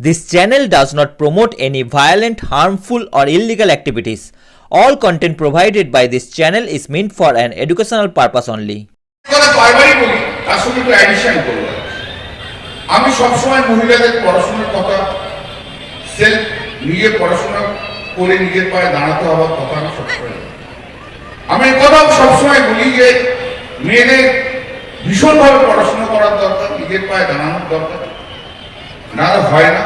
This channel does not promote any violent, harmful, or illegal activities. All content provided by this channel is meant for an educational purpose only. আমি সবসময় মহিলাদের পড়াশোনার কথা self নিজে পড়াশোনা করে নিজের পায়ে দাঁড়াতে হওয়ার কথা আমি সবসময় আমি সবসময় বলি যে মেয়েদের ভীষণভাবে পড়াশোনা করার দরকার নিজের পায়ে দাঁড়ানোর দরকার না হয় না।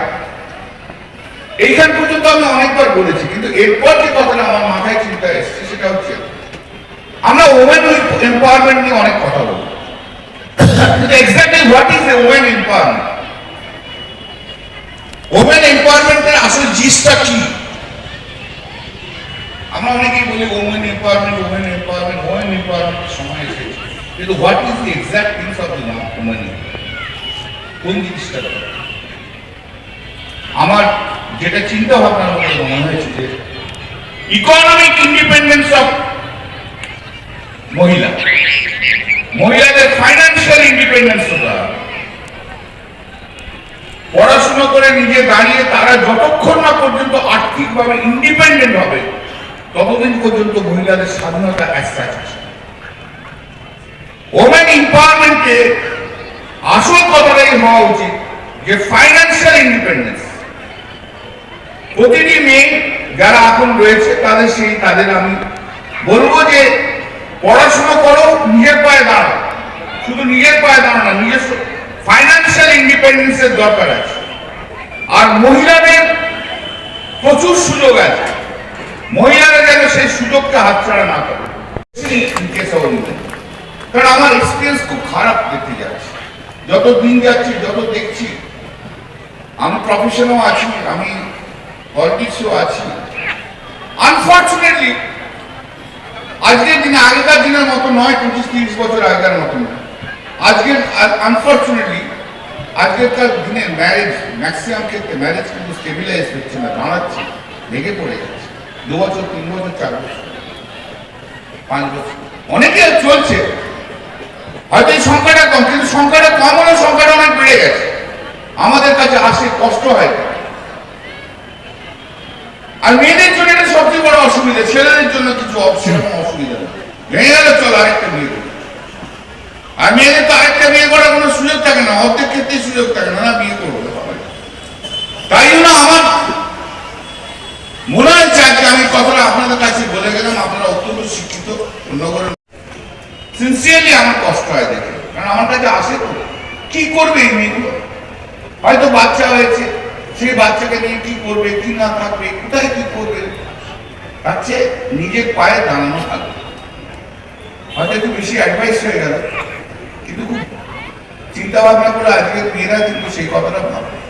এইখান পর্যন্ত আমি অনেকবার বলেছি, কিন্তু এরপর যে কথাটা আমার মাথায় চিন্তা এসছে, সেটা হচ্ছে, আমরা ওমেন এম্পাওয়ারমেন্ট নিয়ে অনেক কথা বলি কিন্তু exactly what is women empowerment women এম্পাওয়ারমেন্টের আসল জিসটা কি? আমরা অনেকেই বলি women empowerment women empowerment women এম্পাওয়ারমেন্টের সময় এসেছে। কিন্তু what is the exact things of the women কোন জিনিসটা আমার যেটা চিন্তা ভাবনার মধ্যে মনে হয়েছে যে ইকোনমিক ইন্ডিপেন্ডেন্স অফ মহিলা, মহিলাদের ফাইন্যান্সিয়াল ইন্ডিপেন্ডেন্স পড়াশোনা করে নিজে দাঁড়িয়ে তারা যতক্ষণ না পর্যন্ত আর্থিকভাবে ইন্ডিপেন্ডেন্ট হবে, ততদিন পর্যন্ত মহিলাদের স্বাধীনতা অ্যাসাচ আছে। ওমেন এম্পাওয়ারমেন্টে আসল কথাটাই হওয়া উচিত যে ফাইন্যান্সিয়াল ইন্ডিপেন্ডেন্স প্রতিটি মেয়ে যারা এখন রয়েছে তাদের সেই, তাদের আমি বলব যে পড়াশোনা করো, নিজের পায়ে দাঁড়াও। শুধু নিজের পায়ে দাঁড়াও না, নিজস্ব ফাইন্যান্সিয়াল ইন্ডিপেন্ডেন্সের দরকার আছে। আর মহিলাদের প্রচুর সুযোগ আছে। মহিলারা যেন সেই সুযোগকে হাতছাড়া না করে. কারণ আমার এক্সপিরিয়েন্স খুব খারাপ দেখতে যাচ্ছে। যত দিন যাচ্ছে, যত দেখছি, আমি প্রফেশনও আছি, আমি পলিটিক্সও আছি আনফর্চুনেটলি আজকের দিনে আগেকার দিনের মতো নয়, পঁচিশ, তিরিশ বছর আগেকার মতো নয়। আজকের আনফর্চুনেটলি আজকেরকার দিনে ম্যারেজ ম্যাক্সিমাম ক্ষেত্রে ম্যারেজ কিন্তু স্টেবিলাইজ হচ্ছে না, দাঁড়াচ্ছে, ভেঙে পড়ে যাচ্ছে। দু বছর, তিন বছর, চার বছর, পাঁচ বছর। অনেকে চলছে। হয়তো এই সংখ্যাটা কম, কিন্তু সংখ্যাটা কম হলেও সংখ্যাটা অনেক বেড়ে গেছে। আমাদের কাছে আসে কষ্ট হয়। আর মেয়েদের জন্য এটা সবচেয়ে বড় অসুবিধা, ছেলেদের জন্য কিছু অসুবিধা নেই। আরেকটা বিয়ে করি। আর মেয়েদের তো আরেকটা বিয়ে করার কোনো সুযোগ থাকে না ক্ষেত্রে সুযোগ থাকে না না বিয়ে করব তাই জন্য আমার মনে আমি কথাটা আপনাদের কাছে বলে গেলাম, আপনারা অত্যন্ত শিক্ষিত নগর সিনসিয়ারলি আমার কষ্ট হয় দেখে। কারণ আমার কাছে আসে তো। কি করবে এই মেয়েগুলো? হয়তো বাচ্চা হয়েছে সেই বাচ্চাকে নিয়ে কি করবে, কি না থাকবে, কোথায় কি করবে? তার নিজের পায়ে দাঁড়ানো থাকবে। হয়তো একটু বেশি অ্যাডভাইস হয়ে গেল। কিন্তু চিন্তা ভাবনা করে আজকের মেয়েরা কিন্তু সেই কথাটা ভাবে